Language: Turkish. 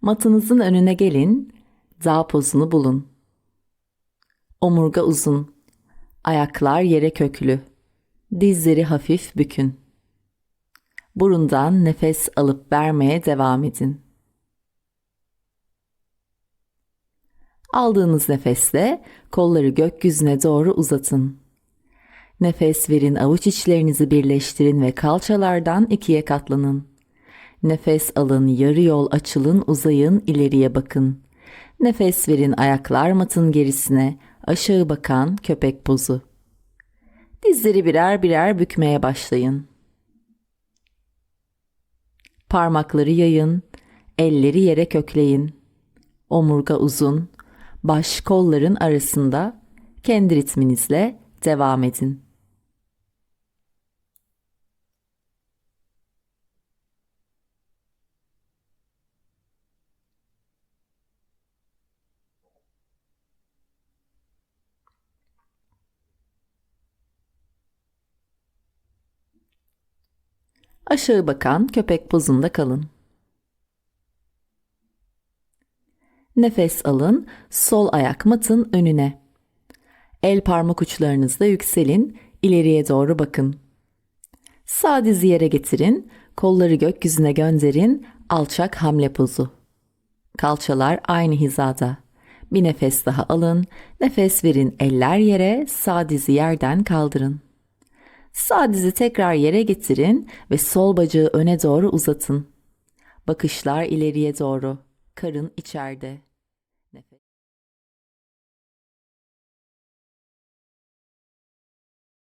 Matınızın önüne gelin, dağ pozunu bulun. Omurga uzun, ayaklar yere köklü, dizleri hafif bükün. Burundan nefes alıp vermeye devam edin. Aldığınız nefesle kolları gökyüzüne doğru uzatın. Nefes verin, avuç içlerinizi birleştirin ve kalçalardan ikiye katlanın. Nefes alın, yarı yol açılın, uzayın, ileriye bakın. Nefes verin, ayaklar matın gerisine, aşağı bakan köpek pozu. Dizleri birer birer bükmeye başlayın. Parmakları yayın, elleri yere kökleyin. Omurga uzun, baş kolların arasında kendi ritminizle devam edin. Aşağı bakan köpek pozunda kalın. Nefes alın, sol ayak matın önüne. El parmak uçlarınızla yükselin, ileriye doğru bakın. Sağ dizi yere getirin, kolları gökyüzüne gönderin, alçak hamle pozu. Kalçalar aynı hizada. Bir nefes daha alın, nefes verin, eller yere, sağ dizi yerden kaldırın. Sağ dizi tekrar yere getirin ve sol bacağı öne doğru uzatın. Bakışlar ileriye doğru. Karın içeride.